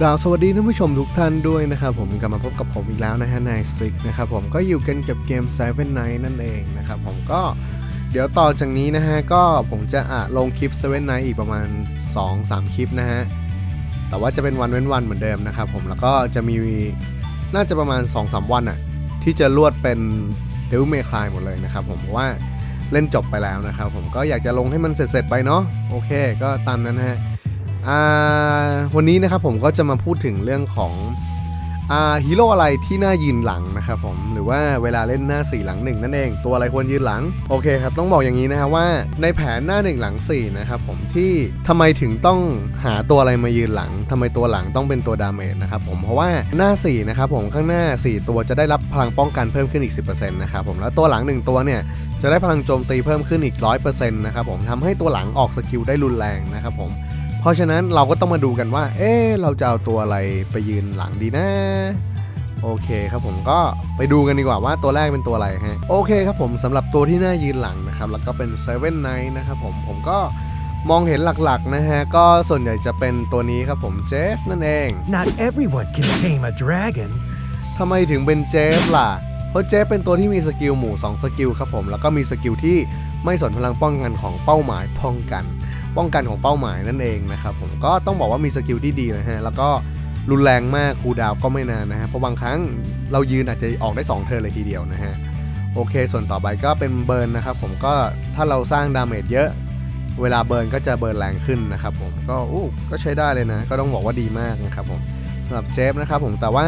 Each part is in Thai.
กล่าวสวัสดีท่านผู้ชมทุกท่านด้วยนะครับผมกลับมาพบกับผมอีกแล้วนะฮะนายซิกนะครับผมก็อยู่กันกับเกม Seven Night นั่นเองนะครับผมก็เดี๋ยวต่อจากนี้นะฮะก็ผมจะอะลงคลิป Seven Night อีกประมาณ 2-3 คลิปนะฮะแต่ว่าจะเป็นวันเว้นวันเหมือนเดิมนะครับผมแล้วก็จะมีน่าจะประมาณ 2-3 วันอะที่จะลวดเป็น Devil May Cry หมดเลยนะครับผมเพราะว่าเล่นจบไปแล้วนะครับผมก็อยากจะลงให้มันเสร็จๆไปเนาะโอเค ก็ตามนั้นฮะ วันนี้นะครับผมก็จะมาพูดถึงเรื่องของอฮีโร่อะไรที่น่ายืนหลังนะครับผมหรือว่าเวลาเล่นหน้า 4 หลัง 1 นั่นเอง ตัวอะไรควรยืนหลังโอเคครับต้องบอกอย่างนี้นะฮะว่าในแผนหน้า 1 หลัง 4 นะครับผมที่ทำไมถึงต้องหาตัวอะไรมายืนหลังทำไมตัวหลังต้องเป็นตัวดาเมจนะครับผมเพราะว่าหน้า 4 นะครับผมข้างหน้า 4 ตัวจะได้รับพลังป้องกันเพิ่มขึ้นอีก 10%นะครับผมแล้วตัวหลัง 1 ตัวเนี่ยจะได้พลังโจมตีเพิ่มขึ้นอีก 100%นะครับผมทำให้ตัวหลังออกสกิลได้รุนแรงนะครับผม ราะฉะนั้นเราก็ต้องมาดูกันว่า เอ๊ะเราจะเอาตัวอะไรไปยืนหลังดีนะโอเคครับผมก็ไปดูกันดีกว่าว่าตัวแรกเป็นตัวอะไรฮะโอเคครับผมสำหรับตัวที่น่ายืนหลังนะครับแล้วก็เป็น7 Night นะครับผมผมก็มองเห็นหลักๆนะฮะก็ส่วนใหญ่จะเป็นตัวนี้ครับผมเจฟนั่นเอง Not everyone can tame a dragon. ทำไมถึงเป็นเจฟล่ะ เพราะเจฟเป็นตัวที่มีสกิลหมู่2สกิลครับผมแล้วก็มีสกิลที่ไม่สนพลังป้องกันของเป้าหมายป้องกัน ป้องกันของเป้าหมายนั่นเองนะครับผมก็ต้องบอกว่ามีสกิลที่ดีนะฮะแล้วก็รุนแรงมากคูดาวก็ไม่นานนะฮะเพราะบางครั้งเรายืนอาจจะออกได้ 2 เทิร์นเลยทีเดียวนะฮะโอเค ส่วนต่อไปก็เป็นเบิร์นนะครับผมก็ถ้าเราสร้างดาเมจเยอะเวลาเบิร์นก็จะเบิร์นแรงขึ้นนะครับผมก็อู้ก็ใช้ได้เลยนะ ก็ต้องบอกว่าดีมากนะครับผมสำหรับเจฟนะครับผมแต่ว่า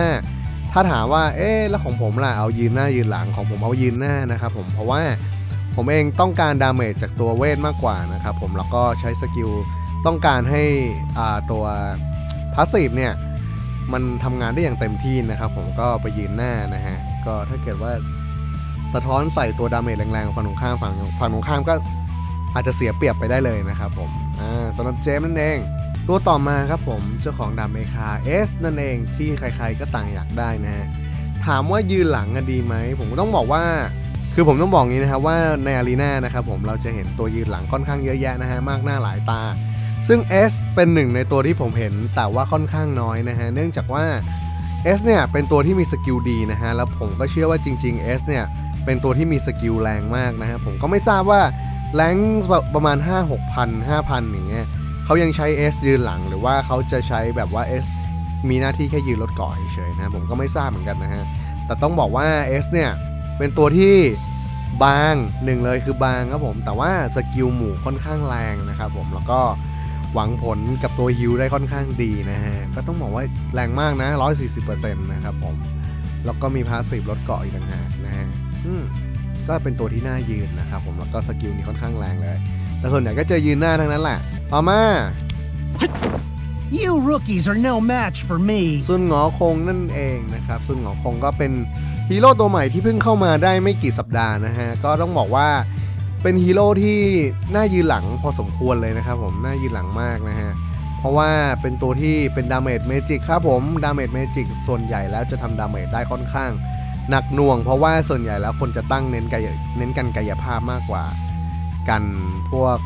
ถ้าถามว่าเอ๊ะแล้วของผมล่ะเอายืนหน้ายืนหลังของผมเอายืนหน้านะครับผมเพราะว่า ผมเองต้องการดาเมจจากตัวเวทมากกว่านะครับผมแล้วก็ใช้สกิลต้องการให้ตัวพาสซีฟเนี่ยมันทำงานได้อย่างเต็มที่นะครับผมก็ไปยืนหน้านะฮะก็ถ้าเกิดว่าสะท้อนใส่ตัวดาเมจแรงๆของฝั่งตรงข้ามฝั่งฝั่งตรงข้ามก็อาจจะเสียเปรียบไปได้เลยนะครับผมอ่าสำหรับเจมส์นั่นเอง ตัวต่อมาครับผมเจ้าของดาเมคา S นั่นเองที่ใครๆก็ต่างอยากได้นะฮะถามว่ายืนหลังอะดีไหมผมก็ต้องบอกว่า คือผมต้องบอกงี้นะครับว่าในอารีนานะครับผมเราจะเห็นตัวยืนหลังค่อนข้างเยอะแยะนะฮะมากหน้าหลายตา ซึ่ง S เป็นหนึ่งในตัวที่ผมเห็นแต่ว่าค่อนข้างน้อยนะฮะเนื่องจากว่า S เนี่ยเป็นตัวที่มีสกิลดีนะฮะแล้วผมก็เชื่อว่าจริงๆ S เนี่ยเป็นตัวที่มีสกิลแรงมากนะฮะผมก็ไม่ทราบว่าแรงประมาณ 5 6พัน5,000 อย่างเงี้ยเขายังใช้ S ยืนหลังหรือว่าเขาจะใช้แบบว่า S มีหน้าที่แค่ยืนรถก่อเฉยๆนะผมก็ไม่ทราบเหมือนกันนะฮะแต่ต้องบอกว่า S เนี่ย เป็นตัวที่บางหนึ่งเลยคือบางครับผม แต่ว่าสกิลหมู่ค่อนข้างแรงนะครับผมแล้วก็หวังผลกับตัวฮิวได้ค่อนข้างดีนะฮะ ก็ต้องบอกว่าแรงมากนะ 140%นะครับผม แล้วก็มีพาสซีฟรถเกาะอีกต่างหากนะฮะอืมก็เป็นตัวที่น่ายืนนะครับผม แล้วก็สกิลนี้ค่อนข้างแรงเลย แต่ส่วนใหญ่ก็เจอยืนหน้าทั้งนั้นแหละ ต่อมา You rookies are no match for me. ซุนหงอคงนั่นเองนะครับซุนหงอคงก็เป็น ฮีโร่ตัวใหม่ที่เพิ่งเข้ามาได้ไม่กี่สัปดาห์นะฮะ ก็ต้องบอกว่าเป็นฮีโร่ที่น่ายืนหลังพอสมควรเลยนะครับผมน่ายืนหลังมากนะฮะ เพราะว่าเป็นตัวที่เป็นดาเมจเมจิกครับผมดาเมจเมจิกส่วนใหญ่แล้วจะทำดาเมจได้ค่อนข้างหนักหน่วง เพราะว่าส่วนใหญ่แล้วคนจะตั้งเน้นกายเน้นกันกายภาพมากกว่า กันพวก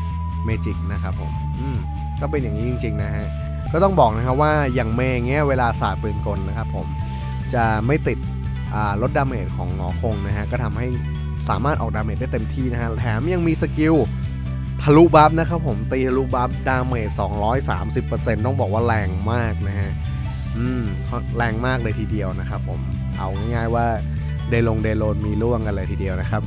เมจิกนะครับผมอืมก็เป็นอย่างนี้จริง ๆ นะฮะก็ต้องบอกนะครับว่าอย่างเมย์เงี้ยเวลาสาดปืนกลนะครับผมจะไม่ติด ลดดาเมจของหงอคงนะฮะก็ทำให้สามารถออกดาเมจได้เต็มที่นะฮะแถมยังมีสกิลทะลุบัฟนะครับผมตีทะลุบัฟดาเมจ230%ต้องบอกว่าแรงมากนะฮะอืมแรงมากเลยทีเดียวนะครับผมเอาง่ายๆว่าเดลงเดโลนมีร่วงกันเลยทีเดียวนะครับ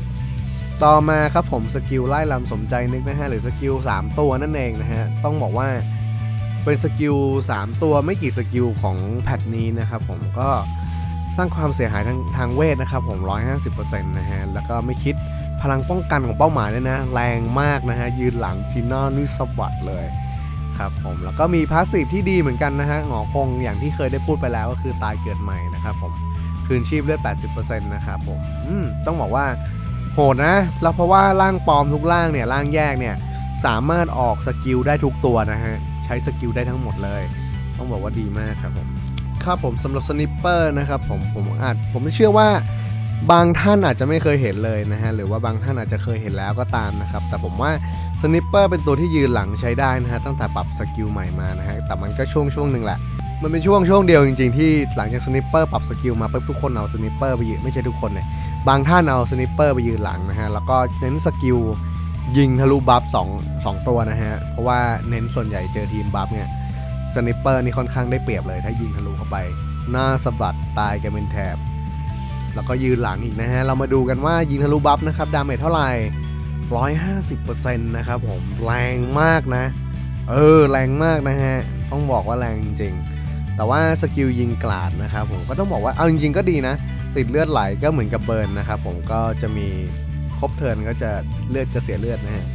ต่อมาครับผมสกิลไล่ลำสมใจนึกนะฮะหรือสกิล3 ตัวนั่นเองนะฮะต้องบอกว่าเป็นสกิล3 ตัวไม่กี่สกิลของแพทนี้นะครับผมก็ สร้างความเสียหายทางทางเวทนะครับผม 150%นะฮะ แล้วก็ไม่คิดพลังป้องกันของเป้าหมายด้วยนะ แรงมากนะฮะ ยืนหลังฟินอนี่สวัสดเลยครับผม แล้วก็มีพาสซีฟที่ดีเหมือนกันนะฮะหงอคงอย่างที่เคยได้พูดไปแล้วก็คือตายเกิดใหม่นะครับผม คืนชีพเลือด 80%นะครับผมอืมต้องบอกว่าโหดนะ แล้วเพราะว่าร่างปลอมทุกร่างเนี่ยร่างแยกเนี่ยสามารถออกสกิลได้ทุกตัวนะฮะ ใช้สกิลได้ทั้งหมดเลย ต้องบอกว่าดีมากครับผม ครับผมสำหรับสนิปเปอร์นะครับผมผมอาจผมเชื่อว่าบางท่านอาจจะไม่เคยเห็นเลยนะฮะหรือว่าบางท่านอาจจะเคยเห็นแล้วก็ตามนะครับ แต่ผมว่าสนิปเปอร์เป็นตัวที่ยืนหลังใช้ได้นะฮะตั้งแต่ปรับสกิลใหม่มานะฮะแต่มันก็ช่วงช่วงหนึ่งแหละ มันเป็นช่วงช่วงเดียวจริงๆที่หลังจากสนิปเปอร์ปรับสกิลมาปุ๊บทุกคนเอาสนิปเปอร์ไปยืนไม่ใช่ทุกคนเลยบางท่านเอาสนิปเปอร์ไปยืนหลังนะฮะแล้วก็เน้นสกิลยิงทะลุบัฟสองสองตัวนะฮะเพราะว่าเน้นส่วนใหญ่เจอทีมบัฟเนี่ย สนิปเปอร์นี่ค่อนข้างได้เปรียบเลย ถ้ายิงทะลุเข้าไป หน้าสะบัดตายกันเป็นแถบ แล้วก็ยืนหลังอีกนะฮะ เรามาดูกันว่ายิงทะลุบัฟนะครับดาเมจเท่าไหร่150%นะครับผมแรงมากนะ เออแรงมากนะฮะ ต้องบอกว่าแรงจริง แต่ว่าสกิลยิงกลาดนะครับผมก็ต้องบอกว่าเอาจริงๆก็ดีนะ ติดเลือดไหลก็เหมือนกับเบิร์นนะครับผมก็จะมีครบเทิร์นก็จะเลือดจะเสียเลือดนะฮะ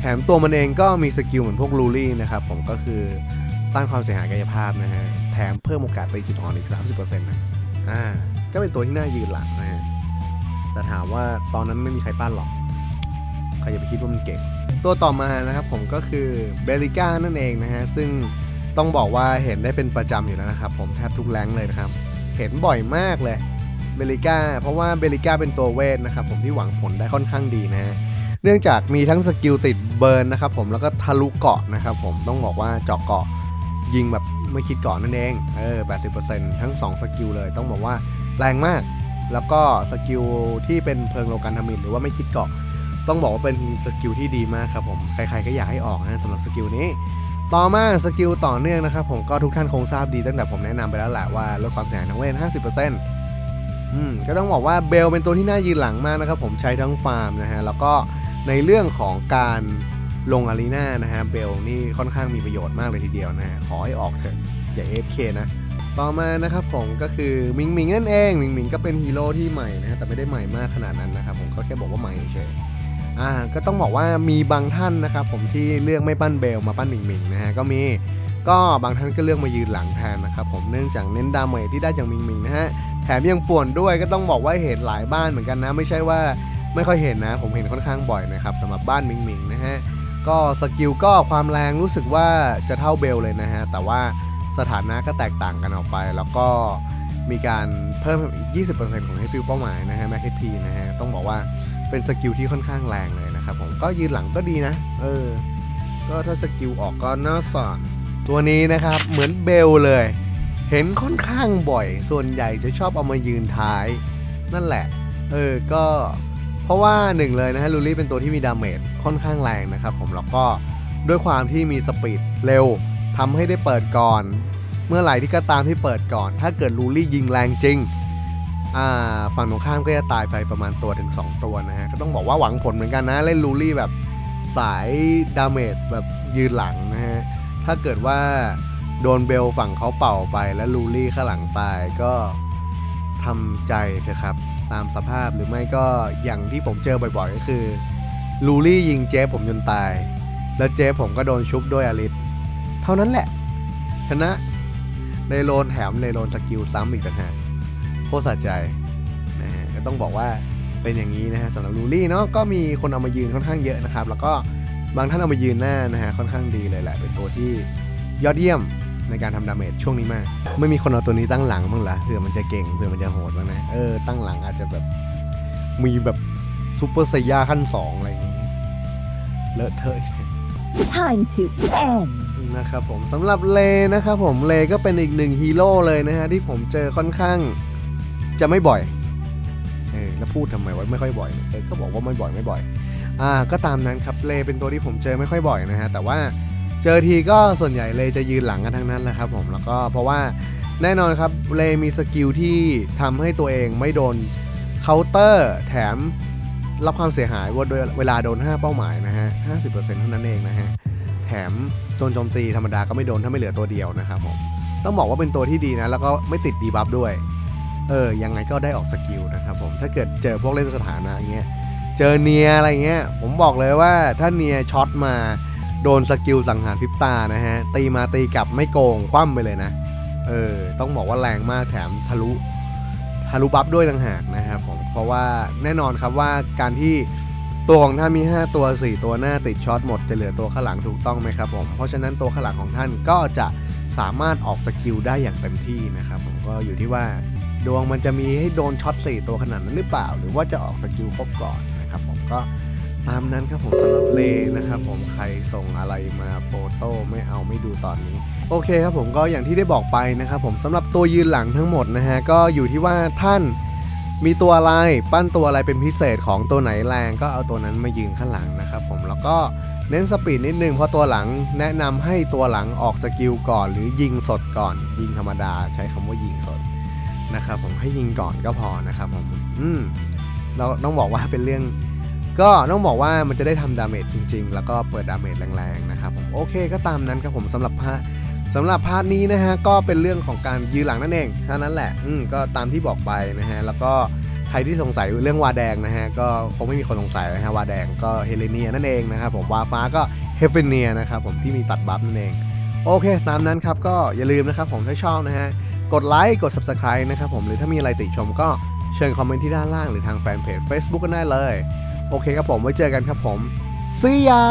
แถมตัวมันเองก็มีสกิลเหมือนพวกลูรี่นะครับผมก็คือ ต้านความเสียหายกายภาพนะฮะ แถมเพิ่มโอกาสตีจุดอ่อนอีก 30%นะอ่า ก็เป็นตัวที่น่ายืนหลังนะฮะ แต่ถามว่าตอนนั้นไม่มีใครปั้นหรอก ใครจะไปคิดว่ามันเก่ง ตัวต่อมานะครับผมก็คือเบลิก้านั่นเองนะฮะ ซึ่งต้องบอกว่าเห็นได้เป็นประจำอยู่แล้วนะครับผมแทบทุกแรงเลยนะครับ เห็นบ่อยมากเลยเบลิก้า เพราะว่าเบลิก้าเป็นตัวเวทนะครับผมที่หวังผลได้ค่อนข้างดีนะฮะเนื่องจากมีทั้งสกิลติดเบิร์นนะครับผมแล้วก็ทะลุเกาะนะครับผมต้องบอกว่าเจาะเกาะ ยิงแบบไม่คิดเกาะนั่นเอง เออ 80%ทั้ง 2 สกิลเลย ต้องบอกว่าแรงมาก แล้วก็สกิลที่เป็นเพลิงโลกันทมินหรือว่าไม่คิดเกาะ ต้องบอกว่าเป็นสกิลที่ดีมากครับผม ใครๆก็อยากให้ออกนะสำหรับสกิลนี้ ต่อมาสกิลต่อเนื่องนะครับผมก็ทุกท่านคงทราบดีตั้งแต่ผมแนะนำไปแล้วแหละว่าลดความเสียหายทางเวท 50%อืมก็ต้องบอกว่าเบลเป็นตัวที่น่ายืนหลังมากนะครับผมใช้ทั้งฟาร์มนะฮะแล้วก็ในเรื่องของการ ลงอารีนานะฮะเบลนี่ค่อนข้างมีประโยชน์มากเลยทีเดียวนะฮะขอให้ออกเถอะอย่า AFK นะต่อมานะครับผมก็คือมิงมิงนั่นเองมิงมิงก็เป็นฮีโร่ที่ใหม่นะฮะแต่ไม่ได้ใหม่มากขนาดนั้นนะครับผมก็แค่บอกว่าใหม่เฉยอ่าก็ต้องบอกว่ามีบางท่านนะครับผมที่เลือกไม่ปั้นเบลมาปั้นมิงมิงนะฮะก็มีก็บางท่านก็เลือกมายืนหลังแทนนะครับผมเนื่องจากเน้นดาเมจที่ได้จากมิงมิงนะฮะแถมยังป่วนด้วยก็ต้องบอกว่าเห็นหลายบ้านเหมือนกันนะ ไม่ใช่ว่าไม่ค่อยเห็นนะ ผมเห็นค่อนข้างบ่อยนะครับสำหรับบ้านมิงมิงนะฮะ ก็สกิลก็ความแรงรู้สึกว่าจะเท่าเบลเลยนะฮะ แต่ว่าสถานะก็แตกต่างกันออกไป แล้วก็มีการเพิ่มอีก 20%ของ HP เป้าหมายนะฮะ Max HP นะฮะ ต้องบอกว่าเป็นสกิลที่ค่อนข้างแรงเลยนะครับผมก็ยืนหลังก็ดีนะ เออ ก็ถ้าสกิลออกก็น่าสอนตัวนี้นะครับเหมือนเบลเลย เห็นค่อนข้างบ่อย ส่วนใหญ่จะชอบเอามายืนท้าย นั่นแหละ เออ ก็ เพราะว่าหนึ่งเลยนะฮะลูลี่เป็นตัวที่มีดาเมจค่อนข้างแรงนะครับผมแล้วก็ด้วยความที่มีสปีดเร็วทำให้ได้เปิดก่อน เมื่อไหร่ที่ก็ตามที่เปิดก่อน ถ้าเกิดลูลี่ยิงแรงจริงฝั่งตรงข้ามก็จะตายไปประมาณตัวถึง 2 ตัวนะฮะก็ต้องบอกว่าหวังผลเหมือนกันนะเล่นลูลี่แบบสายดาเมจแบบยืนหลังนะฮะถ้าเกิดว่าโดนเบลฝั่งเขาเป่าไปแล้วลูลี่ข้างหลังตายก็ ทำใจเถอะครับ ตามสภาพหรือไม่ก็อย่างที่ผมเจอบ่อยๆ ก็คือลูลี่ยิงเจฟผมจนตาย แล้วเจฟผมก็โดนชุบด้วยอลิสเท่านั้นแหละ ชนะในโลนแถมในโลนสกิลซ้ำอีกต่างหากโคตรสะใจนะฮะก็ต้องบอกว่าเป็นอย่างนี้นะฮะสำหรับลูลี่เนาะก็มีคนเอามายืนค่อนข้างเยอะนะครับ แล้วก็บางท่านเอามายืนหน้านะฮะค่อนข้างดีเลยแหละเป็นตัวที่ยอดเยี่ยม ในการทำดาเมจช่วงนี้มาก ไม่มีคนเอาตัวนี้ตั้งหลังบ้างเหรอเผื่อมันจะเก่งเผื่อมันจะโหดบ้างนะเออตั้งหลังอาจจะแบบมีแบบซูเปอร์ไซย่าขั้นสองอะไรอย่างงี้เลอะเทอะ Time to end. นะครับผมสำหรับเลนะครับผมเลก็เป็นอีกหนึ่งฮีโร่เลยนะฮะที่ผมเจอค่อนข้างจะไม่บ่อยเออแล้วพูดทำไมว่าไม่ค่อยบ่อยเออก็บอกว่าไม่บ่อยไม่บ่อย อ่าก็ตามนั้นครับเลเป็นตัวที่ผมเจอไม่ค่อยบ่อยนะฮะแต่ว่า เจอทีก็ส่วนใหญ่เลยจะยืนหลังกันทั้งนั้นแหละครับผมแล้วก็เพราะว่าแน่นอนครับเลมีสกิลที่ทำให้ตัวเองไม่โดนเคาน์เตอร์แถมรับความเสียหายว่าโดยเวลาโดน 5 เป้าหมายนะฮะ 50%เท่านั้นเองนะฮะ แถมโดนโจมตีธรรมดาก็ไม่โดนถ้าไม่เหลือตัวเดียวนะครับผม ต้องบอกว่าเป็นตัวที่ดีนะ แล้วก็ไม่ติดดีบัฟด้วย เออ ยังไงก็ได้ออกสกิลนะครับผม ถ้าเกิดเจอพวกเล่นสถานะอย่างเงี้ย เจอเนียอะไรเงี้ย ผมบอกเลยว่าถ้าเนียช็อตมา โดนสกิลสังหารพิบตานะฮะ ตีมาตีกลับไม่โกงคว่ำไปเลยนะ เออ ต้องบอกว่าแรงมากแถมทะลุ ทะลุบัฟด้วยต่างหากนะครับผม เพราะว่าแน่นอนครับว่าการที่ตัวของท่านมี 5 ตัว 4 ตัวหน้าติดช็อตหมดจะเหลือตัวข้างหลังถูกต้องไหมครับผม เพราะฉะนั้นตัวข้างหลังของท่านก็จะสามารถออกสกิลได้อย่างเต็มที่นะครับผมก็อยู่ที่ว่าดวงมันจะมีให้โดนช็อต4ตัวขนาดนั้นหรือเปล่า หรือว่าจะออกสกิลครบก่อนนะครับผมก็ ตามนั้นครับผมสำหรับเลนะครับผมใครส่งอะไรมาโฟโต้ไม่เอาไม่ดูตอนนี้ โอเคครับผมก็อย่างที่ได้บอกไปนะครับผมสำหรับตัวยืนหลังทั้งหมดนะฮะก็อยู่ที่ว่าท่านมีตัวอะไรปั้นตัวอะไรเป็นพิเศษของตัวไหนแรงก็เอาตัวนั้นมายืนข้างหลังนะครับผมแล้วก็เน้นสปีดนิดนึงเพราะตัวหลังแนะนำให้ตัวหลังออกสกิลก่อน หรือยิงสดก่อน ยิงธรรมดาใช้คำว่ายิงสดนะครับผมให้ยิงก่อนก็พอนะครับผมอืมเราต้องบอกว่าเป็นเรื่อง ก็ต้องบอกว่ามันจะได้ทำดาเมจจริง ๆ แล้วก็เปิดดาเมจแรงๆนะครับผมโอเคก็ตามนั้นครับผมสำหรับพาร์ทสำหรับพาร์ทนี้นะฮะก็เป็นเรื่องของการยืนหลังนั่นเองเท่านั้นแหละอืมก็ตามที่บอกไปนะฮะแล้วก็ใครที่สงสัยเรื่องวาแดงนะฮะก็คงไม่มีคนสงสัยนะฮะวาแดงก็เฮเลเนียนั่นเองนะครับผมวาฟ้าก็เฮเฟเนียนะครับผมที่มีตัดบัฟนั่นเองโอเค ตามนั้นครับก็อย่าลืมนะครับผมถ้าชอบนะฮะกดไลค์กด subscribe นะครับผมหรือถ้ามีอะไรติชมก็เชิญคอมเมนต์ที่ด้านล่างหรือทางแฟนเพจ Facebook ก็ได้เลย โอเคครับผมไว้เจอกันครับผม see ya